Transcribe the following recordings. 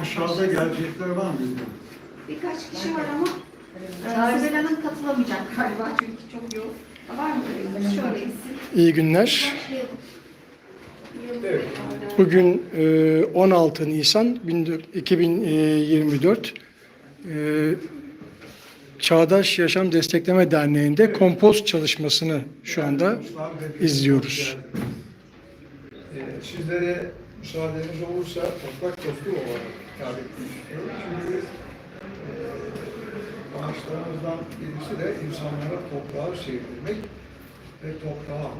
Aşağıda gelecekler var mı? Birkaç kişi var ama e, Sibel Hanım katılamayacak galiba çünkü çok yoğun. Var mı? Şöyle isim. İyi günler. Bugün e, 16 Nisan 2024 e, Çağdaş Yaşam Destekleme Derneği'nde kompost çalışmasını şu anda izliyoruz. Sizlere müsaadeniz olursa toprak dostu olarak hitap istiyorum. Çünkü e, amaçlarımızdan birisi de insanlara toprağı sevdirmek ve toprağı.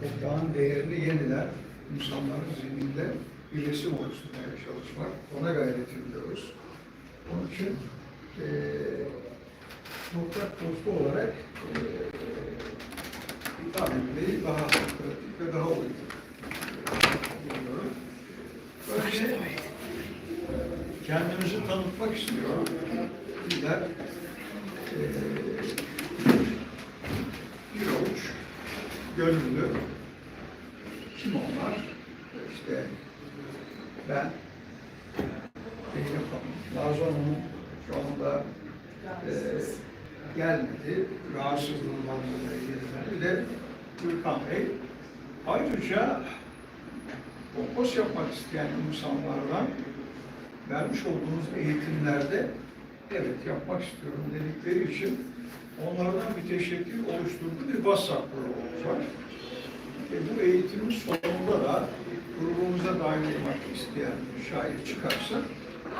Toprağın değerini yeniden insanların zihninde bir resim oluşturmaya çalışmak. Ona gayret ediyoruz. Onun için e, toprak dostu olarak e, hitap etmeyi daha pratik ve daha uygun buluyorum. Önce kendimizi tanıtmak istiyorum. Bizler bir avuç gönüllü. Kim onlar? İşte ben Zeynep Hanım, Hanım şu anda eee gelmedi. Rahatsızlığından dolayı gelmedi. Bir de Gürkan Bey. Ayrıca kompost yapmak isteyen insanlardan vermiş olduğumuz eğitimlerde evet yapmak istiyorum dedikleri için onlardan bir teşekkür oluşturduğu bir WhatsApp grubumuz var. Ve bu eğitimin sonunda da grubumuza dahil olmak isteyen şayet çıkarsa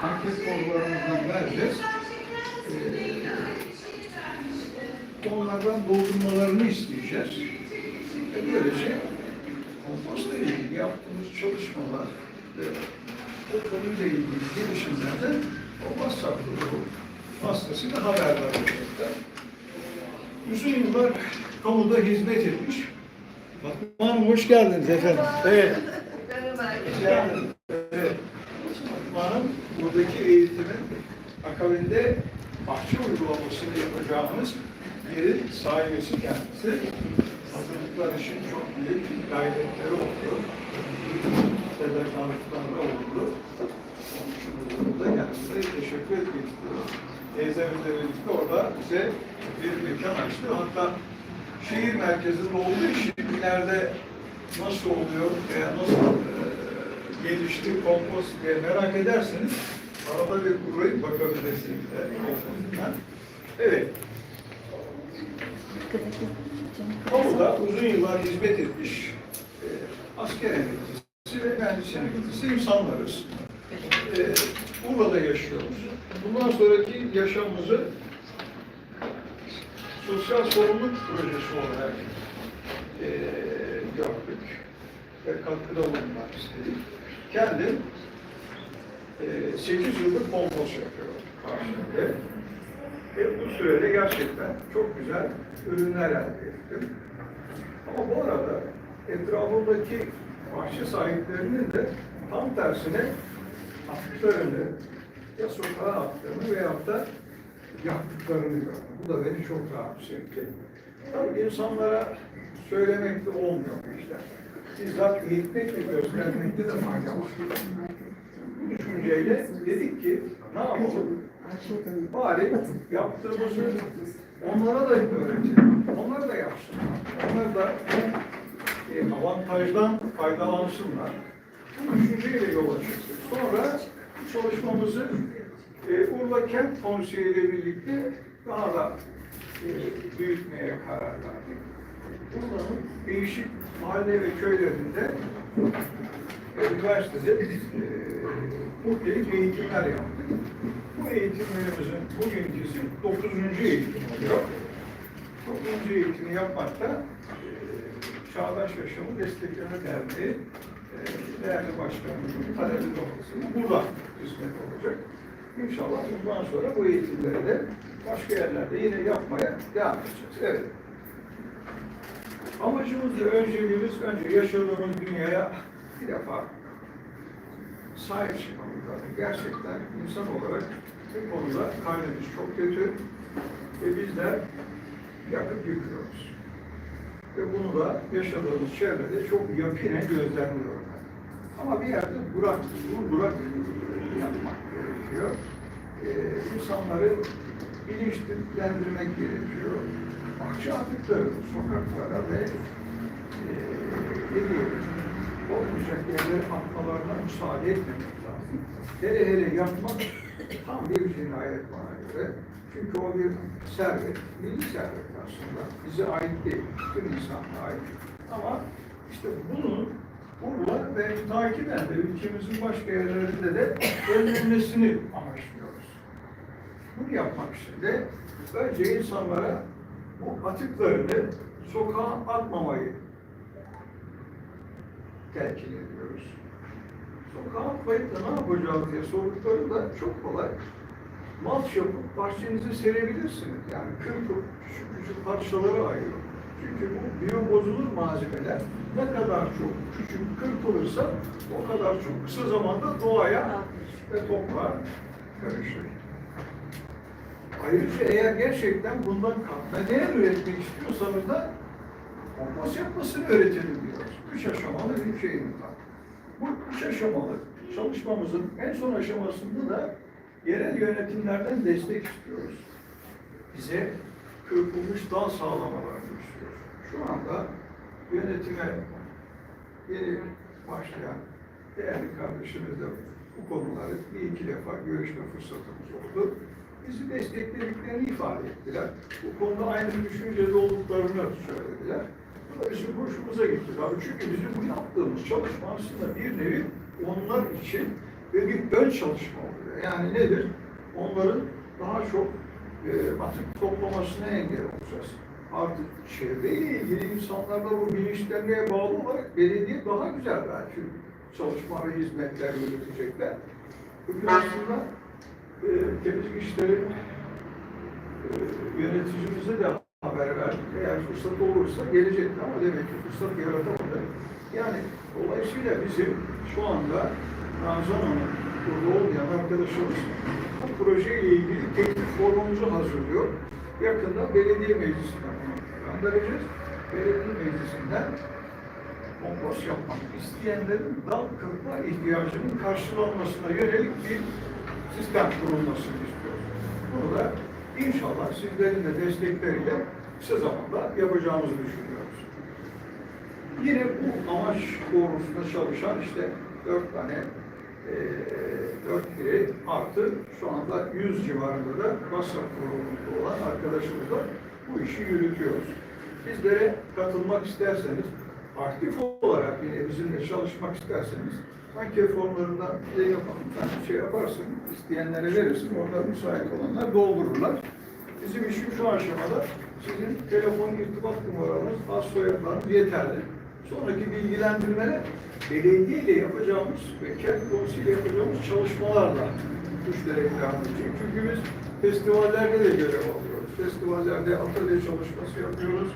anket sorularımızdan vereceğiz. Ee, onlardan doldurmalarını isteyeceğiz. Ve böylece kompostla ilgili yaptığımız çalışmalar ve o konuyla ilgili gelişimlerden o WhatsApp grubu vasıtasıyla haberdar olacaklar. Uzun yıllar kamuda hizmet etmiş. Hanım hoş geldiniz efendim. Evet. Geldiniz. Evet. Hanım buradaki eğitimin akabinde bahçe uygulamasını yapacağımız yerin sahibesi kendisi. Hazırlıklar için çok büyük gayretleri oldu. Onun için burada kendisine teşekkür etmek istiyorum. Teyzemizle birlikte orada bize bir mekan açtı. Hatta şehir merkezinde olduğu için ileride nasıl oluyor veya nasıl e, gelişti kompost diye merak ederseniz arada bir uğrayıp bakabilirsiniz. kompostuna. Evet. Kamuda uzun yıllar hizmet etmiş e, asker emeklisi mühendis emeklisi insanlarız. E, Urla'da yaşıyoruz. Bundan sonraki yaşamımızı sosyal sorumluluk projesi olarak e, gördük ve katkıda bulunmak istedik. Kendim e, 8 yıllık kompost yapıyorum karşımda. Ve bu sürede gerçekten çok güzel ürünler elde ettim. Ama bu arada etrafımdaki bahçe sahiplerinin de tam tersine attıklarını ya sokağa attığını veyahut da yaktıklarını gördüm. Bu da beni çok rahatsız etti. Tabii insanlara söylemekte olmuyor bu işler. Bizzat eğitmek ve göstermekte de fayda var. Bu düşünceyle dedik ki ne yapalım? Bari yaptığımızı onlara da öğretelim. Onlar da yapsınlar. Onlar da e, avantajdan faydalansınlar. Bu düşünceyle yola çıktık. Sonra çalışmamızı e, Urla Kent Konseyi ile birlikte daha da e, büyütmeye karar verdik. Urla'nın değişik mahalle ve köylerinde ve üniversitede e, muhtelif eğitimler yaptık. Bu eğitimlerimizin bugünküsü 9. eğitim oluyor. 9. eğitimi yapmakta e, Çağdaş Yaşamı Destekleme Derneği e, değerli başkanımızın talebi doğrultusunda burada hizmet olacak. İnşallah bundan sonra bu eğitimleri de başka yerlerde yine yapmaya devam edeceğiz. Evet. Amacımız ve önceliğimiz önce yaşadığımız dünyaya bir defa sahip çıkmamız lazım. Gerçekten insan olarak bu konuda halimiz çok kötü ve bizler yakıp yıkıyoruz ve bunu da yaşadığımız çevrede çok yakine gözlemliyorlar. Ama bir yerde durak, bu durak yapmak gerekiyor. Ee, insanları bilinçlendirmek gerekiyor. Bahçe atıkları sokaklara ve e, ne diyelim, olmayacak yerlere atmalarına müsaade etmemek Hele hele yapmak tam bir cinayet bana göre. Çünkü o bir servet, milli servet aslında. Bize ait değil, bütün insanlığa ait. Ama işte bunun burada ve takiben de ülkemizin başka yerlerinde de önlenmesini amaçlıyoruz. Bunu yapmak için de önce insanlara bu atıklarını sokağa atmamayı telkin ediyoruz. Sokağa da ne yapacağız diye sorduklarında çok kolay. Malç yapıp bahçenize serebilirsiniz. Yani kırpıp küçük küçük parçalara ayırın. Çünkü bu biyobozulur malzemeler ne kadar çok küçük kırpılırsa o kadar çok kısa zamanda doğaya ve toprağa karışır. Ayrıca eğer gerçekten bundan katma değer üretmek istiyorsanız da kompost yapmasını öğretelim diyoruz. Üç aşamalı bir şeyimiz var. Bu üç aşamalı çalışmamızın en son aşamasında da yerel yönetimlerden destek istiyoruz. Bize kırpılmış dal sağlamalarını istiyoruz. Şu anda yönetime yeni başlayan değerli kardeşimizle bu konuları bir iki defa görüşme fırsatımız oldu. Bizi desteklediklerini ifade ettiler. Bu konuda aynı düşüncede olduklarını söylediler. Bizim hoşumuza gitti. Tabii çünkü bizim bu yaptığımız çalışma aslında bir nevi onlar için ve bir ön çalışma oluyor. Yani nedir? Onların daha çok e, atık toplamasına engel olacağız. Artık çevreyle ilgili insanlarda bu bilinçlenmeye bağlı olarak belediye daha güzel belki çalışma ve hizmetler yürütecekler. Bugün aslında e, temizlik işleri e, yöneticimize de haber verdik. Eğer fırsat olursa gelecekti ama demek ki fırsat yaratamadı. Yani dolayısıyla bizim şu anda Nazan Hanım, burada olmayan arkadaşımız bu projeyle ilgili teklif formumuzu hazırlıyor. Yakında belediye meclisinden göndereceğiz. Belediye meclisinden kompost yapmak isteyenlerin dal kırpma ihtiyacının karşılanmasına yönelik bir sistem kurulmasını istiyoruz. Bunu da inşallah sizlerin de destekleriyle kısa zamanda yapacağımızı düşünüyoruz. Yine bu amaç doğrultusunda çalışan işte dört tane eee dört biri artı şu anda 100 civarında da WhatsApp grubumuzda olan arkadaşımızla bu işi yürütüyoruz. Bizlere katılmak isterseniz aktif olarak yine bizimle çalışmak isterseniz anket formlarından ne yapalım, sen şey yaparsın, isteyenlere verirsin, orada müsait olanlar doldururlar. Bizim işim şu aşamada sizin telefon irtibat numaranız, az soyadlarınız yeterli. Sonraki bilgilendirmeler belediye ile yapacağımız ve kent konusuyla yapacağımız çalışmalarla devam edecek. Çünkü biz festivallerde de görev alıyoruz. Festivallerde atölye çalışması yapıyoruz,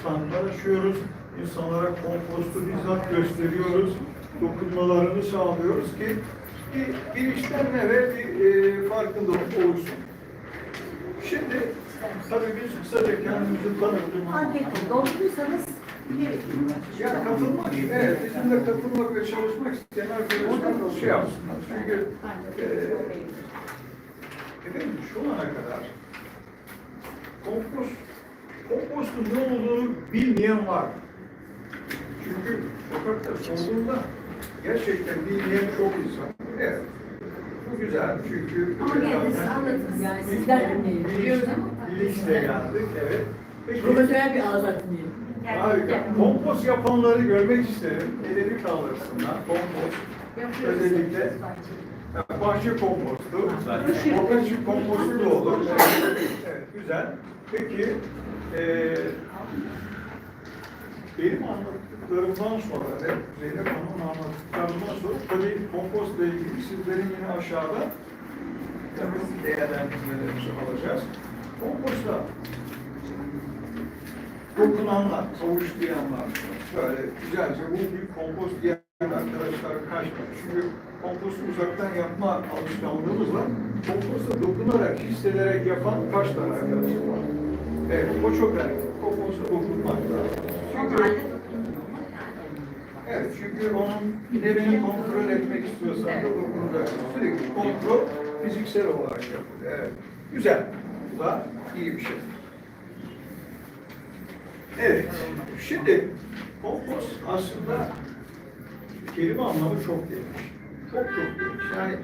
standlar açıyoruz, insanlara kompostu bizzat gösteriyoruz, dokunmalarını sağlıyoruz ki bir bilinçlenme ve bir e, farkındalık oluşsun. Şimdi tabii biz kısaca kendimizi tanıtmak Anketi doldurursanız bir ya katılmak, evet, bizimle katılmak ve çalışmak isteyen arkadaşlar şey yapsınlar. Çünkü e, efendim şu ana kadar kompost, kompostun ne olduğunu bilmeyen var. Çünkü sokakta sorduğunda gerçekten bilmeyen çok insan. Evet. Bu güzel çünkü Ama gene de siz anlatın yani sizler dinleyin. Biliyoruz ama. bilinçle geldik, evet. Peki, Profesyonel bir ağız dinleyin. Harika. Kompost yapanları görmek isterim. Elini kaldırsınlar. Kompost. Özellikle bahçe kompostu. Ortaçık kompostu da olur. Evet, güzel. Peki, eee benim anlattıklarımdan sonra ve Zeynep Hanım'ın anlattıklarından sonra tabii kompostla ilgili sizlerin yine aşağıda tabii değerlendirmelerimizi alacağız. Komposta dokunanlar, kavuşlayanlar, böyle güzelce bu bir kompost diyen arkadaşlar kaçmak. Çünkü kompostu uzaktan yapma alışkanlığımız var. Komposta dokunarak, hissederek yapan kaç tane arkadaşım var? Evet, o çok önemli. Komposta dokunmak lazım. Çünkü, evet, çünkü onun nevini kontrol etmek istiyorsan da dokunacaksın. Sürekli kontrol fiziksel olarak yapılıyor. Evet. Güzel. Bu da iyi bir şey. Evet. Şimdi kompost aslında kelime anlamı çok geniş. Çok çok geniş. Yani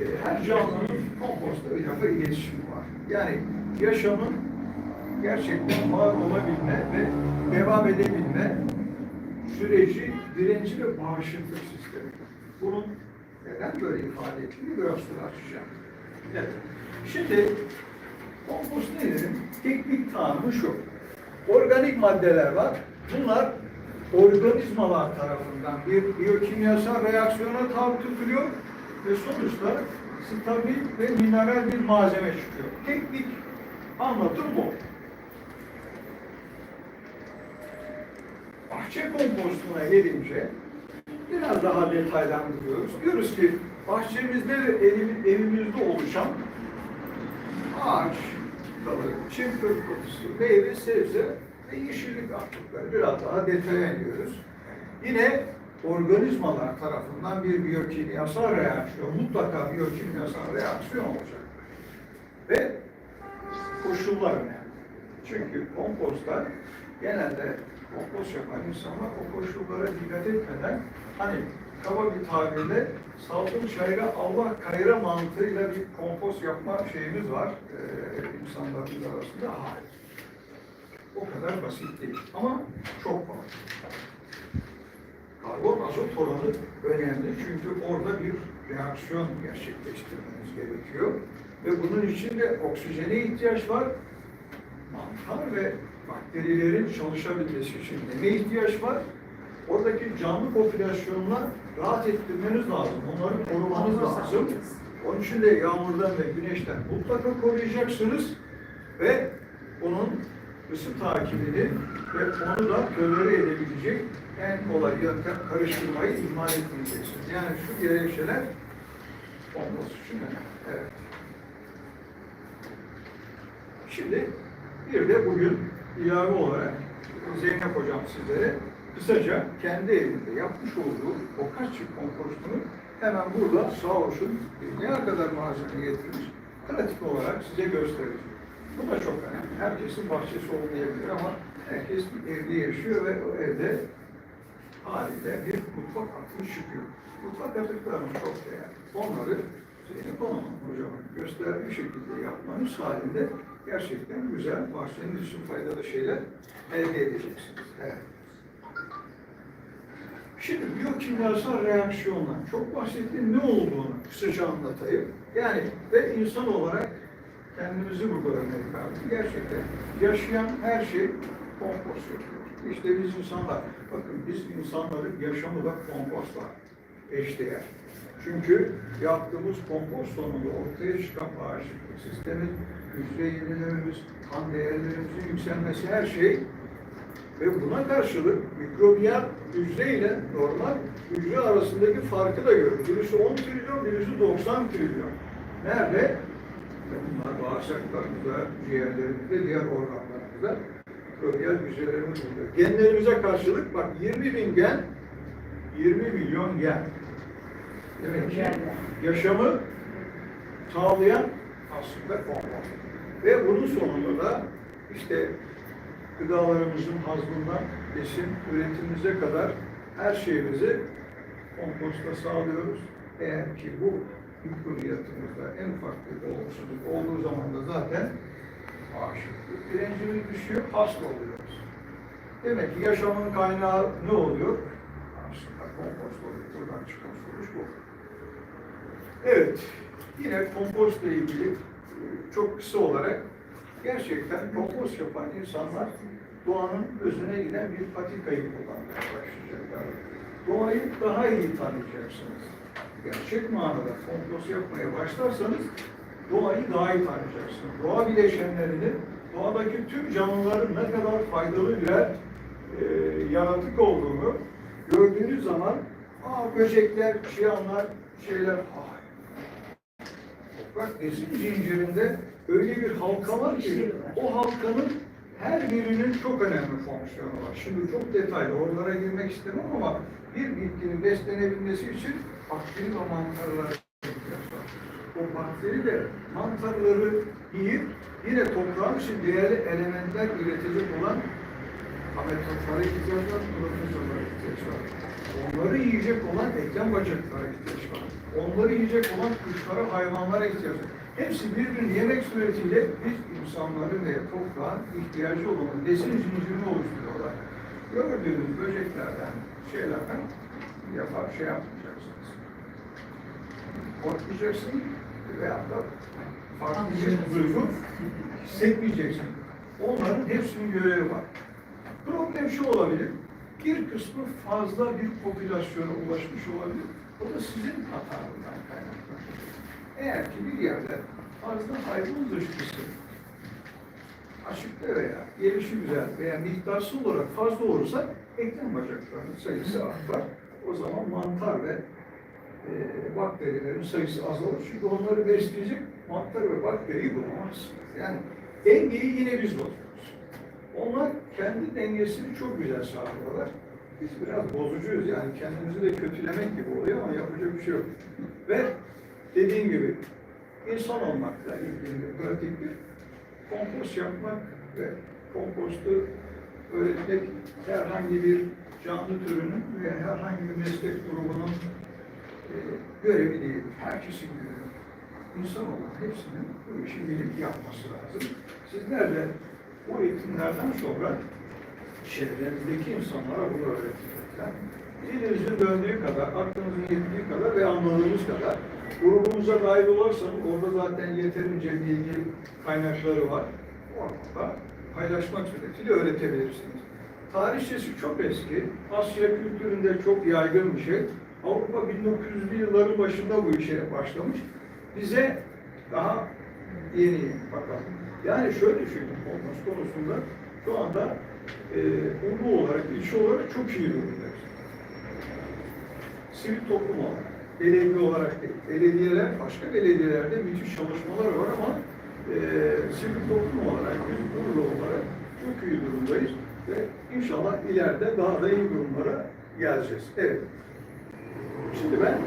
e, her canlının kompostla bir defa iletişimi var. Yani yaşamın gerçekten var olabilme ve devam edebilme süreci direnci ve bağışıklık sistemi. Bunun neden böyle ifade ettiğini biraz sonra açacağım. Evet. Şimdi kompost nedir? Teknik tanımı şu. Organik maddeler var. Bunlar organizmalar tarafından bir biyokimyasal reaksiyona tabi tutuluyor ve sonuçta stabil ve mineral bir malzeme çıkıyor. Teknik anlatım bu. Bahçe kompostuna gelince biraz daha detaylandırıyoruz. Diyoruz ki bahçemizde ve evi- evimizde oluşan ağaç dalı, çim kırıntısı, meyve, sebze ve yeşillik atıkları biraz daha detaya iniyoruz. Yine organizmalar tarafından bir biyokimyasal reaksiyon, mutlaka biyokimyasal reaksiyon olacak. Ve koşullar önemli. Çünkü kompostlar genelde yapan insanlar o koşullara dikkat etmeden hani kaba bir tabirle salkım çayra Allah kayra mantığıyla bir kompost yapma şeyimiz var ee, insanlarımız arasında. Hayır. O kadar basit değil. Ama çok var. Karbon azot oranı önemli çünkü orada bir reaksiyon gerçekleştirmeniz gerekiyor. Ve bunun için de oksijene ihtiyaç var. Mantar ve bakterilerin çalışabilmesi için neme ihtiyaç var. Oradaki canlı popülasyonuna rahat ettirmeniz lazım. Onları korumanız lazım. Onun için de yağmurdan ve güneşten mutlaka koruyacaksınız ve onun ısı takibini ve onu da tolere edebilecek en kolay yöntem karıştırmayı ihmal etmeyeceksiniz. Yani şu gerekçeler olması için önemli. Evet. Şimdi bir de bugün ilave olarak Zeynep Hocam sizlere kısaca kendi evinde yapmış olduğu o kaç çift kompostunu hemen burada sağ olsun ne kadar malzeme getirmiş pratik olarak size göstereceğim. Bu da çok önemli. Herkesin bahçesi olmayabilir ama herkes bir evde yaşıyor ve o evde haliyle bir mutfak aklı çıkıyor. Mutfak atıklarının çok değerli. Onları Zeynep Hanım hocamın gösterdiği şekilde yapmanız halinde gerçekten güzel, bahçeniz için faydalı şeyler elde edeceksiniz. Evet. Şimdi biyokimyasal reaksiyonlar çok bahsettiğim ne olduğunu kısaca anlatayım. Yani ve insan olarak kendimizi bu görmek lazım. Gerçekten yaşayan her şey kompost yapıyor. İşte biz insanlar, bakın biz insanların yaşamı da kompostla eşdeğer. Çünkü yaptığımız kompost sonunda ortaya çıkan bağışıklık sistemi, hücre yenilememiz, kan değerlerimizin yükselmesi her şey ve buna karşılık mikrobiyal hücre ile normal hücre arasındaki farkı da görüyoruz. Birisi 10 trilyon, birisi 90 trilyon. Nerede? Bunlar bağırsaklarımızda, ciğerlerimizde, diğer organlarımızda mikrobiyal hücrelerimiz bulunuyor. Genlerimize karşılık bak 20 bin gen, 20 milyon gen. Demek yaşamı sağlayan aslında kompost. Ve bunun sonunda da işte gıdalarımızın hazmından besin üretimimize kadar her şeyimizi komposta sağlıyoruz. Eğer ki bu mikrobiyatımızda en ufak bir olumsuzluk olduğu zaman da zaten bağışıklık direncimiz düşüyor, hasta oluyoruz. Demek ki yaşamın kaynağı ne oluyor? Aslında kompost oluyor. Buradan çıkan sonuç bu. Evet, yine kompostla ilgili e, çok kısa olarak gerçekten kompost yapan insanlar doğanın özüne giden bir patikayı kullanmaya başlayacaklar. Doğayı daha iyi tanıyacaksınız. Gerçek manada kompost yapmaya başlarsanız doğayı daha iyi tanıyacaksınız. Doğa bileşenlerinin doğadaki tüm canlıların ne kadar faydalı birer e, yaratık olduğunu gördüğünüz zaman aa böcekler, çıyanlar, şeyler, aa, Bak besin zincirinde öyle bir halka var ki o halkanın her birinin çok önemli fonksiyonu var. Şimdi çok detaylı oralara girmek istemem ama bir bitkinin beslenebilmesi için bakteri ve var. o bakteri de mantarları yiyip yine toprağın için değerli elementler üretecek olan ametotlara ihtiyaç var, profesörlere ihtiyaç var. Onları yiyecek olan eklem bacaklara ihtiyaç var. Onları yiyecek olan kuşlara, hayvanlara ihtiyaç var. Hepsi birbirini yemek suretiyle biz insanların ve toprağın ihtiyacı olan besin zincirini oluşturuyorlar. Gördüğünüz böceklerden, şeylerden yapar, şey yapmayacaksınız. Korkmayacaksın veya da farklı bir duygu hissetmeyeceksin. Onların hepsinin görevi var. Problem şu olabilir, bir kısmı fazla bir popülasyona ulaşmış olabilir. O da sizin hatanızdan kaynaklanır. Eğer ki bir yerde fazla hayvan dışkısı açıkta veya gelişi güzel veya miktarsal olarak fazla olursa eklem bacaklarının sayısı artar. O zaman mantar ve e, bakterilerin sayısı azalır. Çünkü onları besleyecek mantar ve bakteriyi bulamazsınız. Yani dengeyi yine biz bozuyoruz. Onlar kendi dengesini çok güzel sağlıyorlar. Biz biraz bozucuyuz yani kendimizi de kötülemek gibi oluyor ama yapacak bir şey yok. Ve dediğim gibi insan olmakla ilgili pratik bir kompost yapmak ve kompostu öğretmek herhangi bir canlı türünün ve herhangi bir meslek grubunun e, görevi değil. Herkesin görevi. İnsan olan hepsinin bu işi bilip yapması lazım. Sizler de bu eğitimlerden sonra çevrenizdeki insanlara bunu öğretecekler. Dilinizin döndüğü kadar, aklınızın yettiği kadar ve anladığınız kadar grubumuza dahil olursanız orada zaten yeterince bilgi kaynakları var. Orada paylaşmak suretiyle öğretebilirsiniz. Tarihçesi çok eski. Asya kültüründe çok yaygın bir şey. Avrupa 1900'lü yılların başında bu işe başlamış. Bize daha yeni bakalım. Yani şöyle düşünün, olması konusunda şu anda e, ulu olarak, ilçe olarak çok iyi durumdayız. Sivil toplum olarak, belediye olarak değil. Belediyeler, başka belediyelerde müthiş çalışmalar var ama e, sivil toplum olarak, biz ulu olarak çok iyi durumdayız ve inşallah ileride daha da iyi durumlara geleceğiz. Evet. Şimdi ben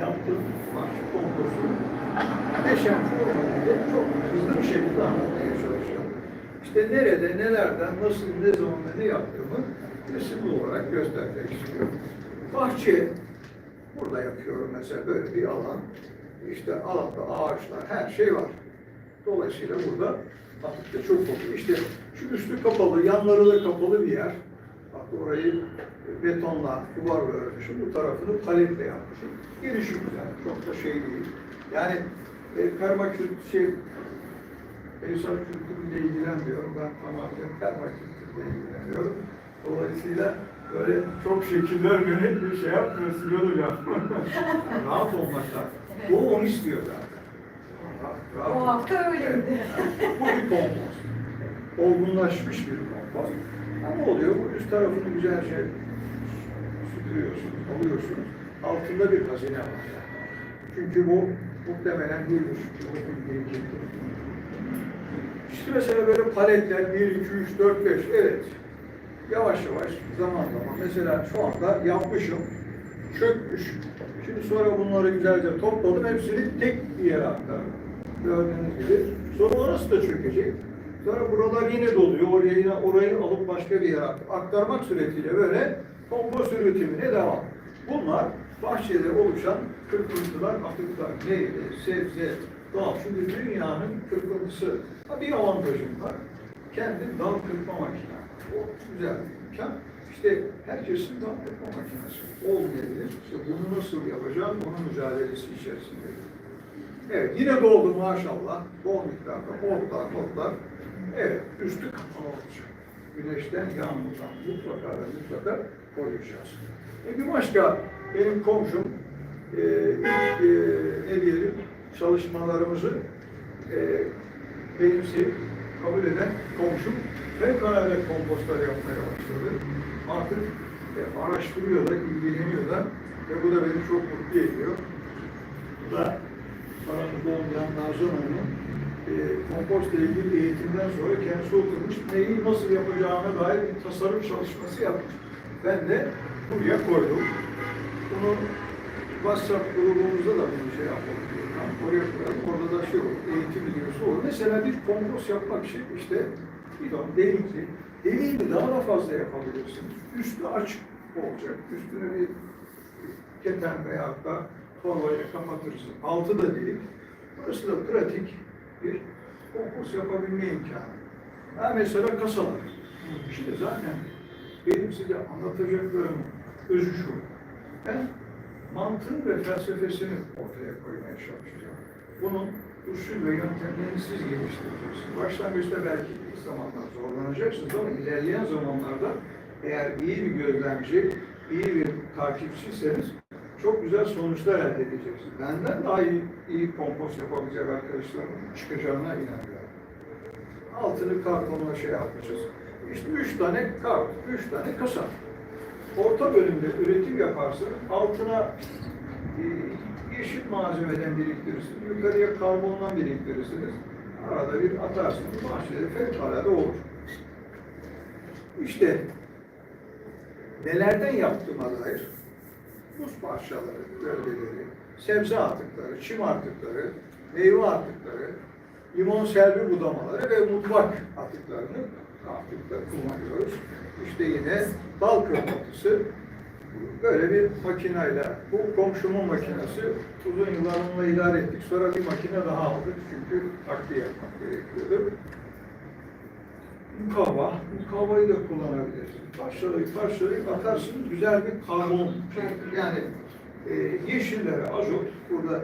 yaptığım kompostu Beşen formülüyle çok hızlı bir şekilde anlatmaya. İşte nerede, nelerden, nasıl, ne zaman ne yaptığımı resimli olarak göstermek istiyorum. Bahçe, burada yapıyorum mesela böyle bir alan. İşte alanda ağaçlar, her şey var. Dolayısıyla burada atıkta çok oluyor. İşte şu üstü kapalı, yanları da kapalı bir yer. Bak orayı betonla, duvarla örmüşüm. Bu tarafını paletle yapmışım. Gelişi güzel, çok da şey değil. Yani e, permakült şey, insan kültürüyle ilgilenmiyorum. Ben tamamen permakültürle ilgileniyorum. Dolayısıyla böyle çok şekiller beni bir şey yapmıyor, Süleyman Hocam. Rahat olmak lazım. Bu onu istiyor zaten. Rahat, rahat O hafta öyleydi. Evet. Bu bir kompost. Olgunlaşmış bir kompost. Ama oluyor, bu üst tarafını güzelce süpürüyorsunuz, alıyorsunuz. Altında bir hazine var. Çünkü bu muhtemelen bir buçuk yıllık bir. İşte mesela böyle paletler 1, 2, 3, 4, 5, evet. Yavaş yavaş zaman zaman mesela şu anda yapmışım, çökmüş. Şimdi sonra bunları güzelce topladım, hepsini tek bir yere aktardım. Gördüğünüz gibi. Sonra orası da çökecek. Sonra buralar yine doluyor. Oraya yine orayı alıp başka bir yere aktarmak suretiyle böyle kompost üretimine devam. Bunlar bahçede oluşan kırpıntılar, atıklar, meyve, sebze, doğal. Çünkü dünyanın kırpıntısı. Ha, bir avantajım var. Kendi dal kırpma makine. O güzel bir imkan. İşte herkesin dal kırpma makinesi olmayabilir. İşte bunu nasıl yapacağım, onun mücadelesi içerisinde. Evet, yine doldu maşallah. Bol miktarda otlar, otlar. Evet, üstü kapalı. Güneşten, yağmurdan mutlaka ve mutlaka koruyacağız. E bir başka benim komşum e, e, ne diyelim çalışmalarımızı e, benimseyip kabul eden komşum fevkalade kompostlar yapmaya başladı. Artık e, araştırıyor da, ilgileniyor da ve bu da beni çok mutlu ediyor. Bu da aramızda olmayan Nazan Hanım'ın e, kompostla ilgili eğitimden sonra kendisi oturmuş, neyi nasıl yapacağına dair bir tasarım çalışması yapmış. Ben de buraya koydum. Bunu WhatsApp grubumuzda da bir şey yapalım. Oraya koyalım. Orada da şey olur. Eğitim videosu olur. Mesela bir kompost yapmak için işte bidon, delikli. Delikli daha da fazla yapabilirsiniz. Üstü açık olacak. Üstüne bir keten veya da torbayla kapatırsın. Altı da delik. Burası da pratik bir kompost yapabilme imkanı. Ha mesela kasalar. İşte zaten benim size anlatacaklarım özü şu. Ben mantığın ve felsefesini ortaya koymaya çalışacağım. Bunun usul ve yöntemlerini siz geliştireceksiniz. Başlangıçta belki ilk zamanlar zorlanacaksınız ama ilerleyen zamanlarda eğer iyi bir gözlemci, iyi bir takipçiyseniz çok güzel sonuçlar elde edeceksiniz. Benden daha iyi, iyi kompost yapabilecek arkadaşlarımın çıkacağına inanıyorum. Altını kartonla şey yapmışız. İşte üç tane kart, üç tane kasa. Orta bölümde üretim yaparsın, altına e, yeşil malzemeden biriktirirsiniz, yukarıya karbondan biriktirirsiniz. Arada bir atarsınız, bahçede fevkalade olur. İşte nelerden yaptığıma dair buz parçaları, gövdeleri, sebze atıkları, çim atıkları, meyve atıkları, limon selvi budamaları ve mutfak atıklarını atıkta kullanıyoruz. İşte yine dal kırmatısı böyle bir makinayla, bu komşumun makinesi uzun yıllar onunla idare ettik. Sonra bir makine daha aldık çünkü takviye yapmak gerekiyordu. Mukavva, mukavvayı da kullanabilirsiniz. Başladık, başladık, atarsınız güzel bir karbon. Yani e, yeşillere azot, burada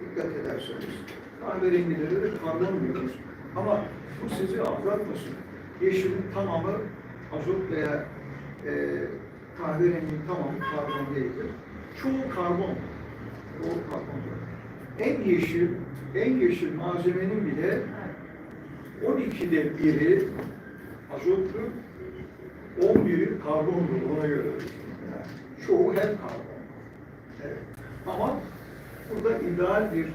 dikkat ederseniz kahverengilere de karbon diyoruz. Ama bu sizi aldatmasın. Yeşilin tamamı azot veya e, kahverenginin tamamı karbon değildir. Çoğu karbon. Çoğu karbondur. En yeşil, en yeşil malzemenin bile 12'de biri azotlu, 11'i karbondur ona göre. Yani çoğu hep karbon. Evet. Ama burada ideal bir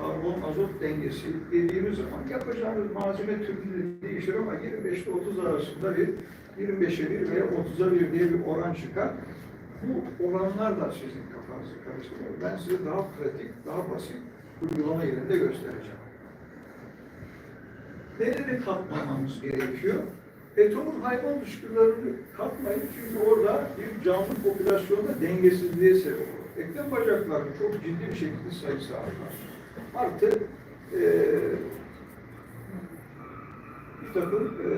karbon azot dengesi dediğimiz zaman yapacağımız malzeme türü değişir ama 25 ile 30 arasında bir 25'e 1 veya 30'a 1 diye bir oran çıkar. Bu oranlar da sizin kafanızı karıştırıyor. Ben size daha pratik, daha basit uygulama yerinde göstereceğim. Neleri katmamamız gerekiyor? Betonun hayvan dışkılarını katmayın çünkü orada bir canlı popülasyonda dengesizliğe sebep olur. Eklem bacakları çok ciddi bir şekilde sayı sağlar. Artı eee bir takım eee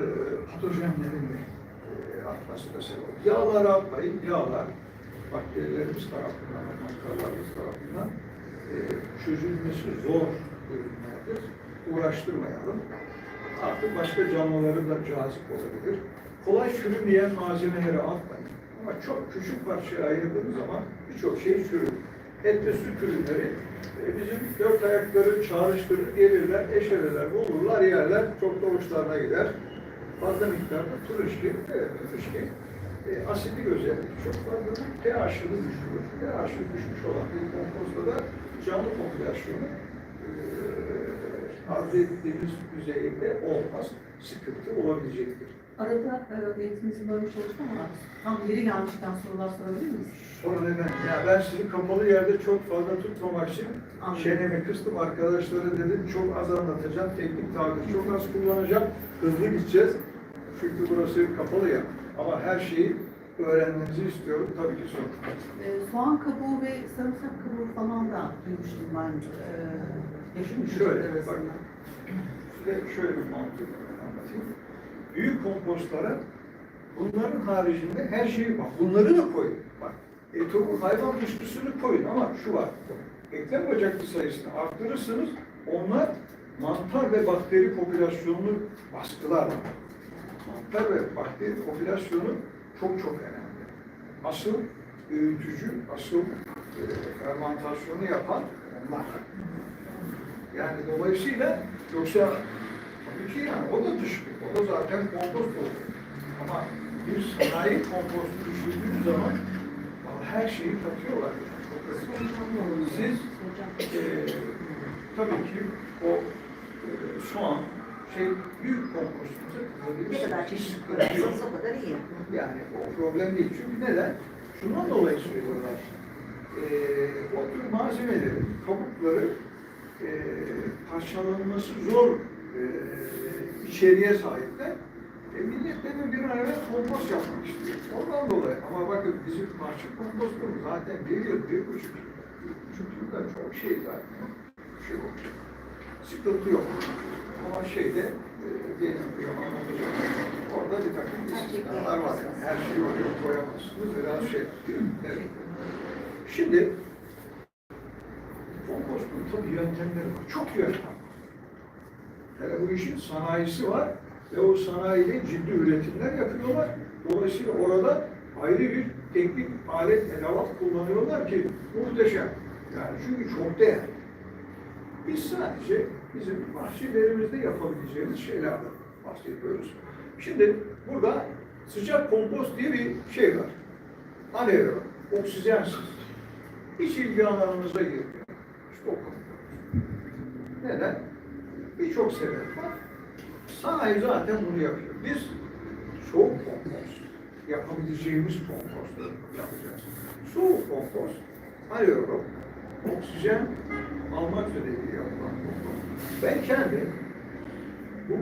patojenlerin de eee, artmasına sebep olur. Yağları atmayın, yağlar bakterilerimiz tarafından, mantarlarımız tarafından eee çözülmesi zor ürünlerdir. Uğraştırmayalım. Artık başka canlıları da cazip olabilir. Kolay çürümeyen malzemeleri atmayın. Ama çok küçük parçaya ayırdığınız zaman birçok şey çürür. Et ve süt ürünleri e, bizim dört ayakları çağrıştırır, gelirler, eşerirler, bulurlar, yerler. Çok da hoşlarına gider. Fazla miktarda turuşki, evet turuşki. E, asidik özelliği çok fazla pH'ını düşürür. pH'ı düşmüş olan bir kompostta da canlı popülasyonu e, arzu ettiğimiz düzeyde olmaz, sıkıntı olabilecektir. Arada e, eğitimimizi bölmüş olduk ama tam yeri gelmişken sorular sorabilir miyiz? Sonra neden? Ya ben sizi kapalı yerde çok fazla tutmamak için Anladım. çenemi kıstım. Arkadaşlara dedim çok az anlatacağım, teknik tabir çok az kullanacağım, hızlı gideceğiz. Çünkü burası kapalı ya. Ama her şeyi öğrenmenizi istiyorum. Tabii ki sorun. E, soğan kabuğu ve sarımsak kabuğu falan da duymuştum ben. E, Şöyle, bak. şöyle bir mantık anlatayım. Büyük kompostlara bunların haricinde her şeyi bak. Bunları da koyun. Bak. E, tohum, hayvan dışkısını koyun ama şu var. Eklem bacaklı sayısını arttırırsanız onlar mantar ve bakteri popülasyonunu baskılar. Mantar ve bakteri popülasyonu çok çok önemli. Asıl öğütücü, asıl e, fermentasyonu yapan onlar. Yani dolayısıyla yoksa tabii ki yani o da dışkı, o da zaten kompost olur. Ama bir sanayi kompostu düşündüğünüz zaman her şeyi katıyorlar. Siz e, tabii ki o e, soğan şey büyük kompostunuza Ne kadar çeşit Sıkıntı yok. koyarsanız o kadar iyi. Yani o problem değil. Çünkü neden? Şundan dolayı söylüyorlar. Ee, o tür malzemelerin kabukları e, parçalanması zor e, içeriğe sahipler. E, millet de bir an evvel kompost yapmak istiyor. Ondan dolayı ama bakın bizim parça kompostumuz zaten bir yıl, bir buçuk yıl. Yılda çok şey zaten. Şey olacak. Sıkıntı yok. Ama şeyde e, benim anlatacağım. Orada bir takım istisnalar var. Yani. Her şeyi oraya koyamazsınız. Biraz şey. Evet. Şimdi kompostun tabii yöntemleri var. Çok yöntem. Yani bu işin sanayisi var ve o sanayide ciddi üretimler yapıyorlar. Dolayısıyla orada ayrı bir teknik alet, edevat kullanıyorlar ki muhteşem. Yani çünkü çok değerli. Biz sadece bizim bahçelerimizde yapabileceğimiz şeylerden bahsediyoruz. Şimdi burada sıcak kompost diye bir şey var. Anaerob, oksijensiz. Hiç ilgi alanımıza girmiyor. O kompost. Neden? Birçok sebep var. Sanayi zaten bunu yapıyor. Biz soğuk kompost yapabileceğimiz kompostu yapacağız. Soğuk kompost, anaerob, oksijen almak üzere yapılan kompost. Ben kendi bu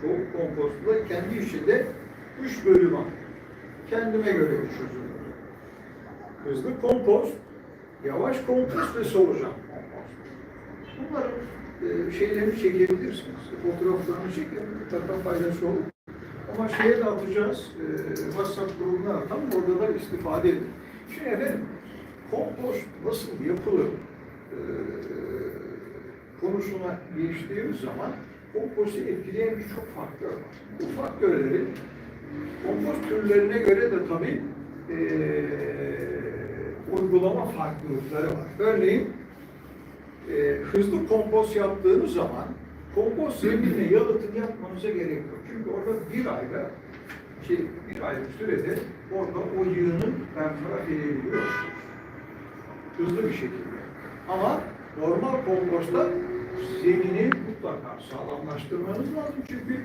soğuk kompostla kendi içinde üç bölüm. Kendime göre çözüm. Hızlı kompost, yavaş kompost ve solucan kompost. Bunların e, şeylerini çekebilirsiniz. Fotoğraflarını çekin, mutlaka paylaşı olur. Ama şeye de atacağız, e, WhatsApp grubuna atalım, orada da istifade edin. Şimdi efendim, kompost nasıl yapılır e, konusuna geçtiğimiz zaman kompostu etkileyen birçok faktör var. Bu faktörleri kompost türlerine göre de tabii e, uygulama farklılıkları var. Örneğin e, hızlı kompost yaptığınız zaman kompost zeminine yalıtım yapmanıza gerek yok. Çünkü orada bir ayda şey, bir aylık sürede orada o yığının bertaraf edebiliyorsunuz. Hızlı bir şekilde. Ama normal komposta zemini mutlaka sağlamlaştırmanız lazım. Çünkü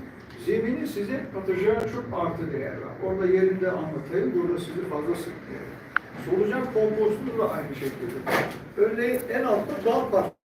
zeminin size katacağı çok artı değer var. Orada yerinde anlatayım, burada sizi fazla sıkmayayım. Solucan kompostunuz da aynı şekilde. Örneğin en altta dal parçası.